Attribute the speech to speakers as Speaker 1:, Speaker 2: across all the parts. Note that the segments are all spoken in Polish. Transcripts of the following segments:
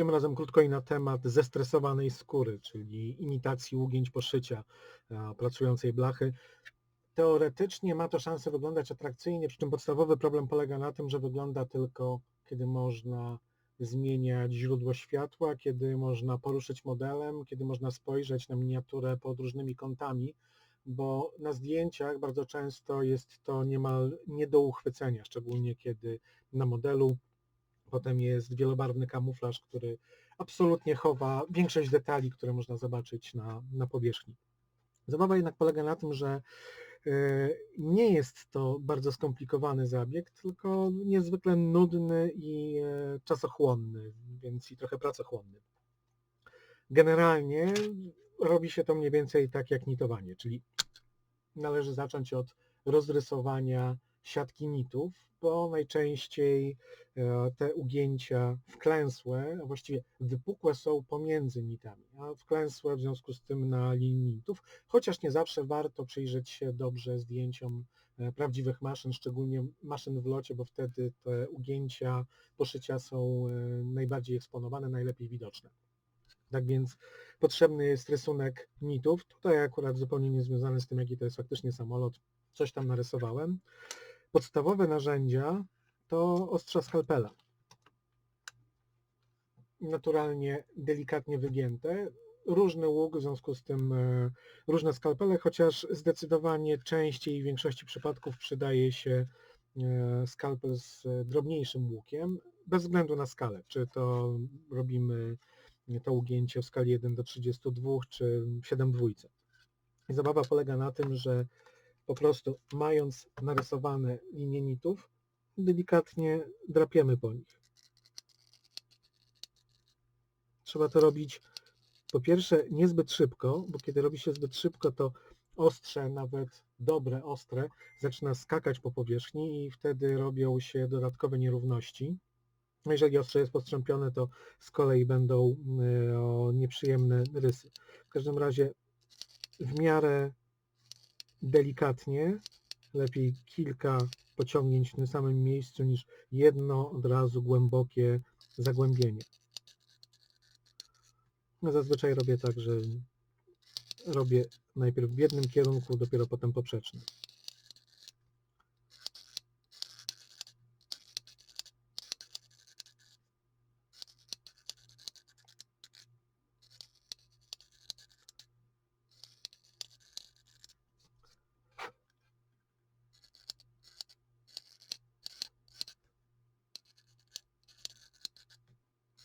Speaker 1: Tym razem krótko i na temat zestresowanej skóry, czyli imitacji ugięć poszycia a, pracującej blachy. Teoretycznie ma to szansę wyglądać atrakcyjnie, przy czym podstawowy problem polega na tym, że wygląda tylko, kiedy można zmieniać źródło światła, kiedy można poruszyć modelem, kiedy można spojrzeć na miniaturę pod różnymi kątami, bo na zdjęciach bardzo często jest to niemal nie do uchwycenia, szczególnie kiedy na modelu potem jest wielobarwny kamuflaż, który absolutnie chowa większość detali, które można zobaczyć na, na powierzchni. Zabawa jednak polega na tym, że e, nie jest to bardzo skomplikowany zabieg, tylko niezwykle nudny i e, czasochłonny, więc i trochę pracochłonny. Generalnie robi się to mniej więcej tak jak nitowanie, czyli należy zacząć od rozrysowania siatki nitów, bo najczęściej e, te ugięcia wklęsłe, a właściwie wypukłe są pomiędzy nitami, a wklęsłe w związku z tym na linii nitów, chociaż nie zawsze warto przyjrzeć się dobrze zdjęciom e, prawdziwych maszyn, szczególnie maszyn w locie, bo wtedy te ugięcia, poszycia są e, najbardziej eksponowane, najlepiej widoczne. Tak więc potrzebny jest rysunek nitów. Tutaj akurat zupełnie niezwiązany z tym, jaki to jest faktycznie samolot, coś tam narysowałem. Podstawowe narzędzia to ostrza skalpela. Naturalnie delikatnie wygięte. Różny łuk, w związku z tym e, różne skalpele, chociaż zdecydowanie częściej w większości przypadków przydaje się e, skalpel z drobniejszym łukiem, bez względu na skalę, czy to robimy to ugięcie w skali 1 do 32 czy 7 dwójce. Zabawa polega na tym, że po prostu mając narysowane linie nitów, delikatnie drapiemy po nich. Trzeba to robić po pierwsze niezbyt szybko, bo kiedy robi się zbyt szybko, to ostrze, nawet dobre, ostre, zaczyna skakać po powierzchni i wtedy robią się dodatkowe nierówności. No, jeżeli ostrze jest postrzępione, to z kolei będą e, nieprzyjemne rysy. W każdym razie w miarę delikatnie, lepiej kilka pociągnięć w tym samym miejscu niż jedno od razu głębokie zagłębienie. No zazwyczaj robię tak, że robię najpierw w jednym kierunku, dopiero potem poprzecznym.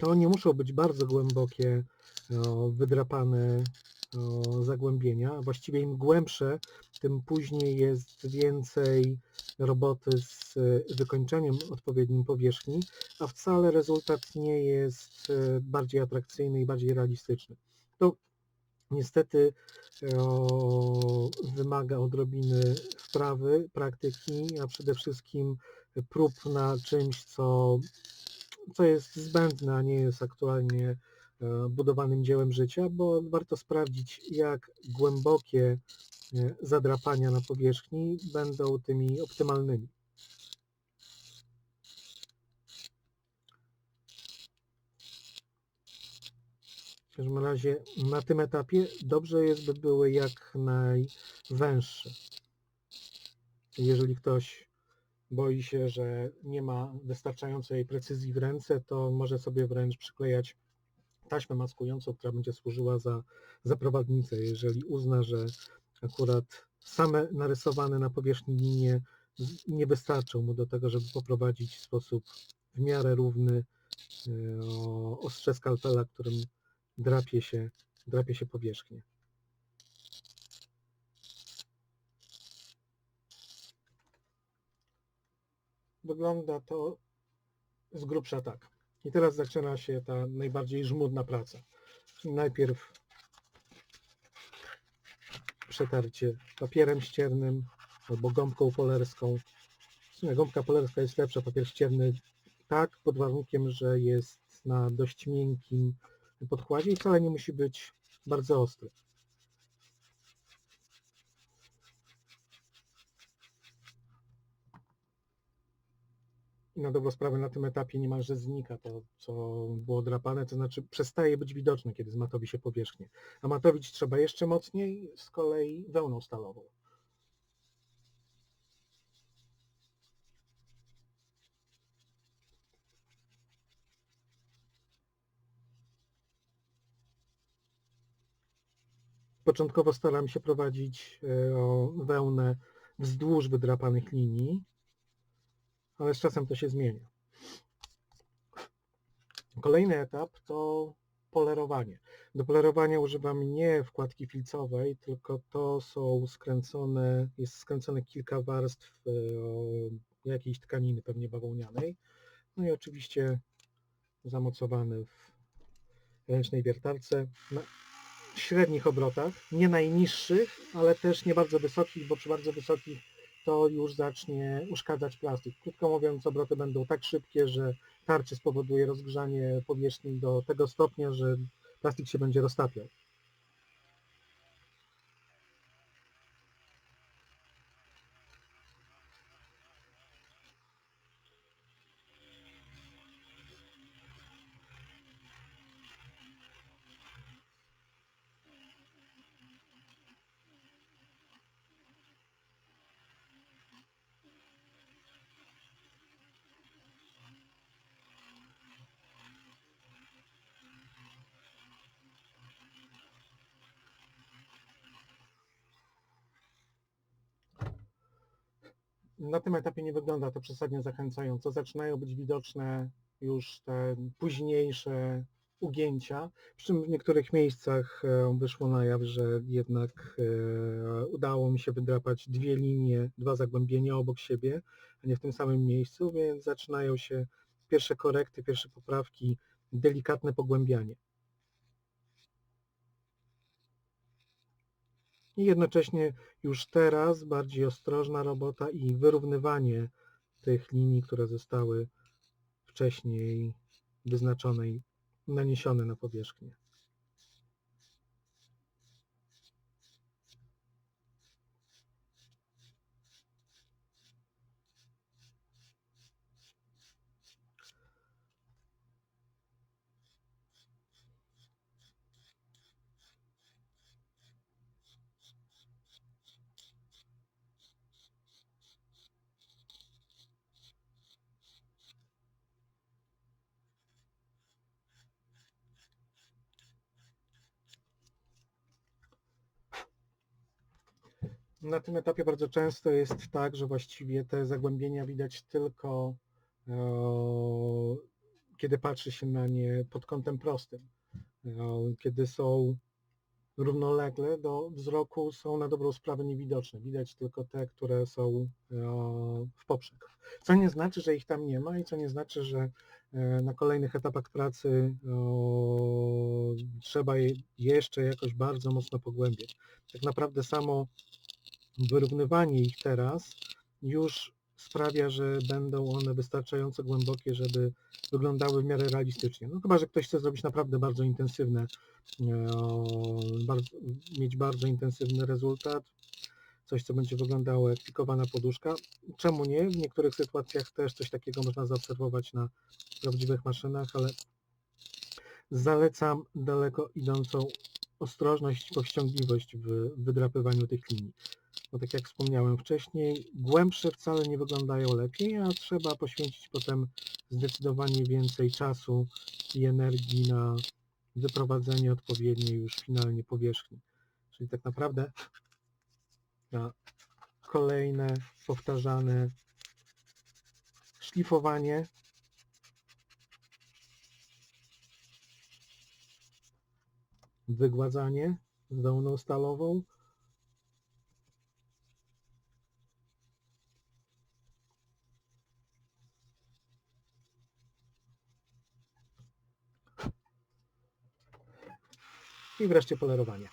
Speaker 1: To nie muszą być bardzo głębokie, o, wydrapane o, zagłębienia. Właściwie im głębsze, tym później jest więcej roboty z wykończeniem odpowiednim powierzchni, a wcale rezultat nie jest e, bardziej atrakcyjny i bardziej realistyczny. To niestety wymaga odrobiny wprawy, praktyki, a przede wszystkim prób na czymś, co co jest zbędne, a nie jest aktualnie e, budowanym dziełem życia, bo warto sprawdzić, jak głębokie e, zadrapania na powierzchni będą tymi optymalnymi. W każdym razie na tym etapie dobrze jest, by były jak najwęższe. Jeżeli ktoś boi się, że nie ma wystarczającej precyzji w ręce, to może sobie wręcz przyklejać taśmę maskującą, która będzie służyła za, za prowadnicę. Jeżeli uzna, że akurat same narysowane na powierzchni linie nie wystarczą mu do tego, żeby poprowadzić w sposób w miarę równy e, ostrze skalpela, którym drapie się, drapie się powierzchnię. Wygląda to z grubsza tak. I teraz zaczyna się ta najbardziej żmudna praca. Najpierw przetarcie papierem ściernym albo gąbką polerską. Nie, gąbka polerska jest lepsza, papier ścierny tak, pod warunkiem, że jest na dość miękkim podkładzie i wcale nie musi być bardzo ostry. Na dobrą sprawę na tym etapie niemalże znika to, co było drapane, to znaczy przestaje być widoczne, kiedy zmatowi się powierzchnię. A matowić trzeba jeszcze mocniej, z kolei wełną stalową. Początkowo staram się prowadzić e, wełnę wzdłuż wydrapanych linii, ale z czasem to się zmienia. Kolejny etap to polerowanie. Do polerowania używam nie wkładki filcowej, tylko to są skręcone, jest skręcone kilka warstw e, jakiejś tkaniny, pewnie bawełnianej. No i oczywiście zamocowany w ręcznej wiertarce na średnich obrotach, nie najniższych, ale też nie bardzo wysokich, bo przy bardzo wysokich to już zacznie uszkadzać plastik. Krótko mówiąc, obroty będą tak szybkie, że tarcie spowoduje rozgrzanie powierzchni do tego stopnia, że plastik się będzie roztapiał. Na tym etapie nie wygląda to przesadnie zachęcająco. Zaczynają być widoczne już te późniejsze ugięcia, przy czym w niektórych miejscach e, wyszło na jaw, że jednak e, udało mi się wydrapać dwie linie, dwa zagłębienia obok siebie, a nie w tym samym miejscu, więc zaczynają się pierwsze korekty, pierwsze poprawki, delikatne pogłębianie. I jednocześnie już teraz bardziej ostrożna robota i wyrównywanie tych linii, które zostały wcześniej wyznaczone i naniesione na powierzchnię. Na tym etapie bardzo często jest tak, że właściwie te zagłębienia widać tylko e, kiedy patrzy się na nie pod kątem prostym. E, kiedy są równolegle do wzroku są na dobrą sprawę niewidoczne. Widać tylko te, które są e, w poprzek. Co nie znaczy, że ich tam nie ma i co nie znaczy, że na kolejnych etapach pracy trzeba je jeszcze jakoś bardzo mocno pogłębiać. Tak naprawdę samo wyrównywanie ich teraz już sprawia, że będą one wystarczająco głębokie, żeby wyglądały w miarę realistycznie. No chyba, że ktoś chce zrobić naprawdę bardzo intensywne, e, bardzo, mieć bardzo intensywny rezultat, coś, co będzie wyglądało jak pikowana poduszka. Czemu nie? W niektórych sytuacjach też coś takiego można zaobserwować na prawdziwych maszynach, ale zalecam daleko idącą ostrożność i powściągliwość w wydrapywaniu tych linii bo tak jak wspomniałem wcześniej, głębsze wcale nie wyglądają lepiej, a trzeba poświęcić potem zdecydowanie więcej czasu i energii na wyprowadzenie odpowiedniej już finalnie powierzchni. Czyli tak naprawdę na kolejne powtarzane szlifowanie wygładzanie wełną stalową i wreszcie polerowanie.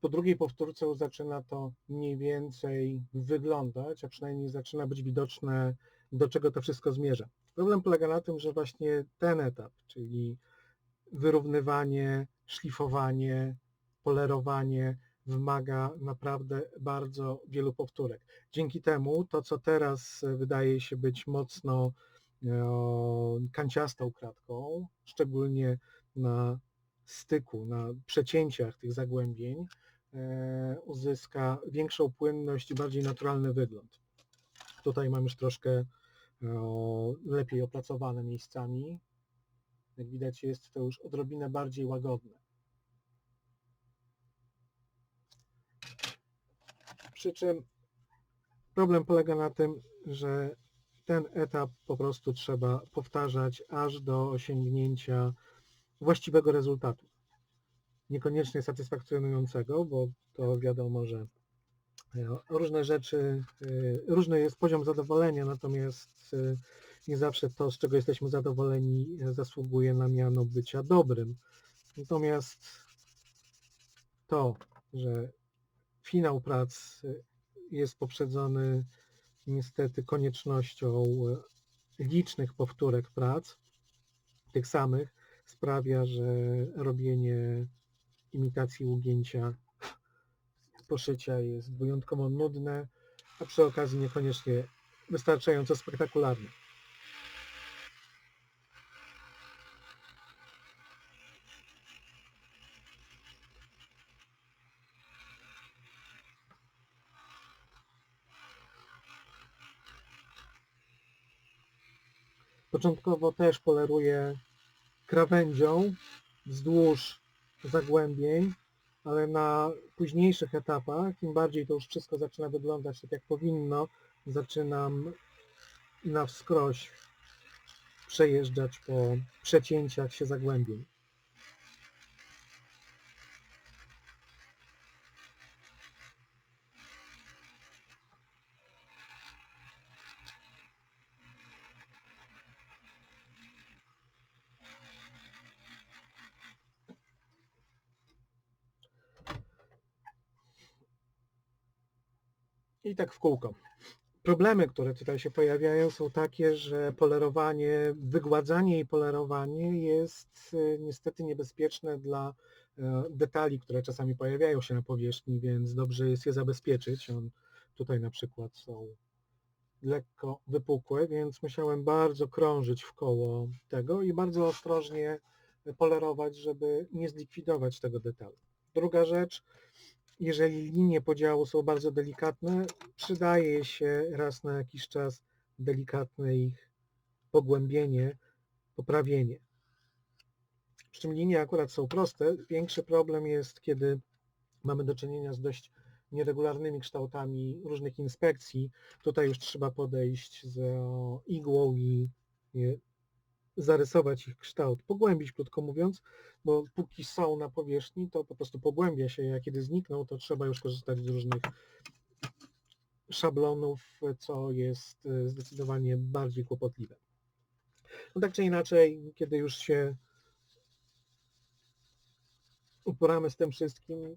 Speaker 1: Po drugiej powtórce zaczyna to mniej więcej wyglądać, a przynajmniej zaczyna być widoczne, do czego to wszystko zmierza. Problem polega na tym, że właśnie ten etap, czyli wyrównywanie, szlifowanie, polerowanie, wymaga naprawdę bardzo wielu powtórek. Dzięki temu to, co teraz wydaje się być mocno e, kanciastą kratką, szczególnie na styku, na przecięciach tych zagłębień, e, uzyska większą płynność i bardziej naturalny wygląd. Tutaj mam już troszkę e, lepiej opracowane miejscami. Jak widać jest to już odrobinę bardziej łagodne. Przy czym problem polega na tym, że ten etap po prostu trzeba powtarzać aż do osiągnięcia właściwego rezultatu. Niekoniecznie satysfakcjonującego, bo to wiadomo, że e, różne rzeczy, e, różny jest poziom zadowolenia, natomiast e, nie zawsze to, z czego jesteśmy zadowoleni, zasługuje na miano bycia dobrym. Natomiast to, że finał prac jest poprzedzony niestety koniecznością licznych powtórek prac, tych samych, sprawia, że robienie imitacji ugięcia poszycia jest wyjątkowo nudne, a przy okazji niekoniecznie wystarczająco spektakularne. Początkowo też poleruję krawędzią wzdłuż zagłębień, ale na późniejszych etapach, im bardziej to już wszystko zaczyna wyglądać tak jak powinno, zaczynam na wskroś przejeżdżać po przecięciach się zagłębień. I tak w kółko. Problemy, które tutaj się pojawiają są takie, że polerowanie, wygładzanie i polerowanie jest e, niestety niebezpieczne dla e, detali, które czasami pojawiają się na powierzchni, więc dobrze jest je zabezpieczyć. On, tutaj na przykład są lekko wypukłe, więc musiałem bardzo krążyć w koło tego i bardzo ostrożnie polerować, żeby nie zlikwidować tego detalu. Druga rzecz, jeżeli linie podziału są bardzo delikatne, przydaje się raz na jakiś czas delikatne ich pogłębienie, poprawienie. Przy czym linie akurat są proste. Większy problem jest, kiedy mamy do czynienia z dość nieregularnymi kształtami różnych inspekcji. Tutaj już trzeba podejść z igłą i zarysować ich kształt, pogłębić krótko mówiąc, bo póki są na powierzchni, to po prostu pogłębia się, a kiedy znikną, to trzeba już korzystać z różnych szablonów, co jest e, zdecydowanie bardziej kłopotliwe. No tak czy inaczej, kiedy już się uporamy z tym wszystkim,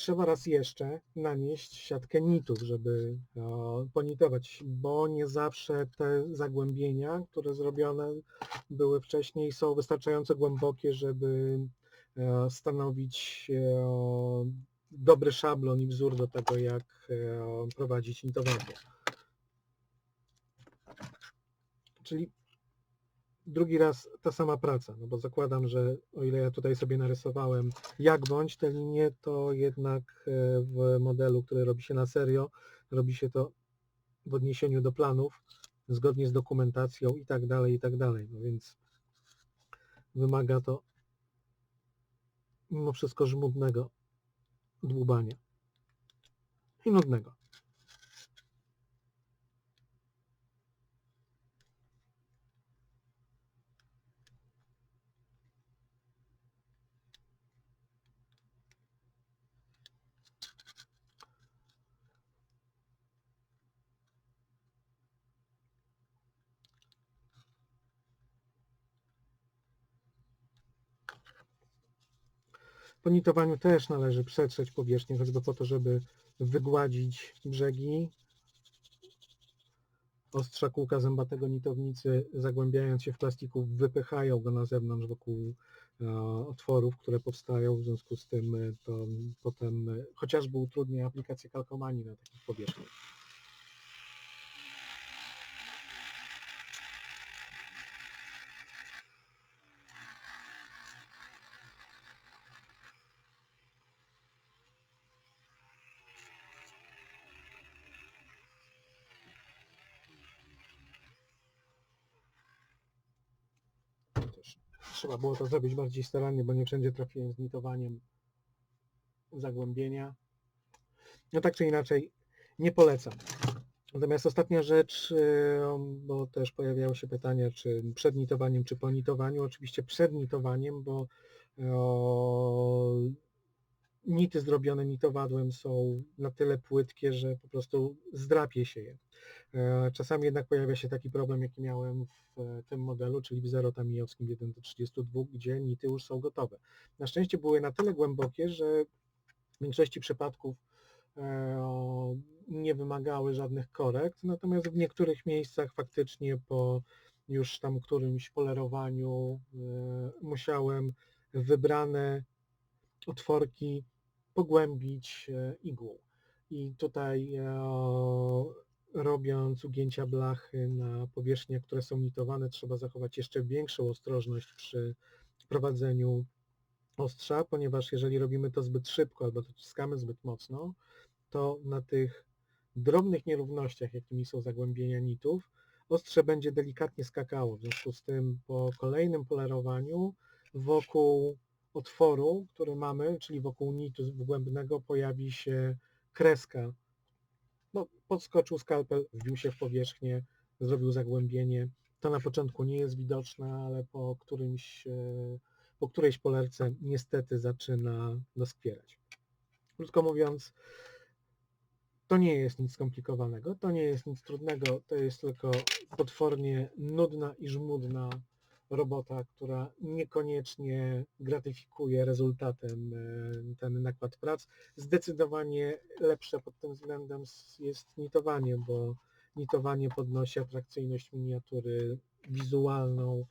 Speaker 1: trzeba raz jeszcze nanieść siatkę nitów, żeby ponitować, bo nie zawsze te zagłębienia, które zrobione były wcześniej są wystarczająco głębokie, żeby e, stanowić e, dobry szablon i wzór do tego, jak e, prowadzić nitowanie. Czyli drugi raz ta sama praca, no bo zakładam, że o ile ja tutaj sobie narysowałem jak bądź te linie, to jednak e, w modelu, który robi się na serio, robi się to w odniesieniu do planów, zgodnie z dokumentacją i tak dalej, i tak dalej. No więc wymaga to mimo wszystko żmudnego dłubania i nudnego. Po nitowaniu też należy przetrzeć powierzchnię, choćby po to, żeby wygładzić brzegi. Ostrza kółka zębatego nitownicy, zagłębiając się w plastiku, wypychają go na zewnątrz wokół e, otworów, które powstają, w związku z tym e, to potem e, chociażby utrudnia aplikację kalkomanii na takich powierzchniach. Też trzeba było to zrobić bardziej starannie, bo nie wszędzie trafiłem z nitowaniem zagłębienia. No tak czy inaczej, nie polecam. Natomiast ostatnia rzecz, bo też pojawiały się pytania, czy przed nitowaniem, czy po nitowaniu. Oczywiście przed nitowaniem, bo o, nity zrobione nitowadłem są na tyle płytkie, że po prostu zdrapie się je. E, Czasami jednak pojawia się taki problem, jaki miałem w e, tym modelu, czyli w zerotamijowskim 1 do 32, gdzie nity już są gotowe. Na szczęście były na tyle głębokie, że w większości przypadków e, nie wymagały żadnych korekt, natomiast w niektórych miejscach faktycznie po już tam którymś polerowaniu musiałem wybrane otworki pogłębić igłą. I tutaj robiąc ugięcia blachy na powierzchniach, które są nitowane, trzeba zachować jeszcze większą ostrożność przy prowadzeniu ostrza, ponieważ jeżeli robimy to zbyt szybko albo dociskamy zbyt mocno, to na tych drobnych nierównościach, jakimi są zagłębienia nitów, ostrze będzie delikatnie skakało. W związku z tym po kolejnym polerowaniu wokół otworu, który mamy, czyli wokół nitu wgłębnego pojawi się kreska. No, podskoczył skalpel, wbił się w powierzchnię, zrobił zagłębienie. To na początku nie jest widoczne, ale po którymś, e, po którejś polerce niestety zaczyna doskwierać. Krótko mówiąc, to nie jest nic skomplikowanego, to nie jest nic trudnego, to jest tylko potwornie nudna i żmudna robota, która niekoniecznie gratyfikuje rezultatem e, ten nakład prac. Zdecydowanie lepsze pod tym względem jest nitowanie, bo nitowanie podnosi atrakcyjność miniatury wizualną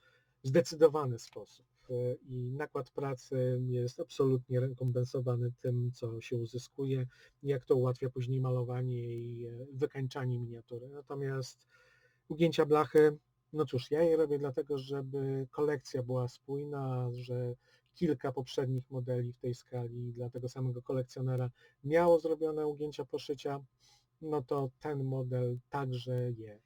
Speaker 1: w zdecydowany sposób E, i nakład pracy jest absolutnie rekompensowany tym, co się uzyskuje, jak to ułatwia później malowanie i e, wykańczanie miniatury. Natomiast ugięcia blachy no cóż, ja je robię dlatego, żeby kolekcja była spójna, że kilka poprzednich modeli w tej skali dla tego samego kolekcjonera miało zrobione ugięcia poszycia, no to ten model także je.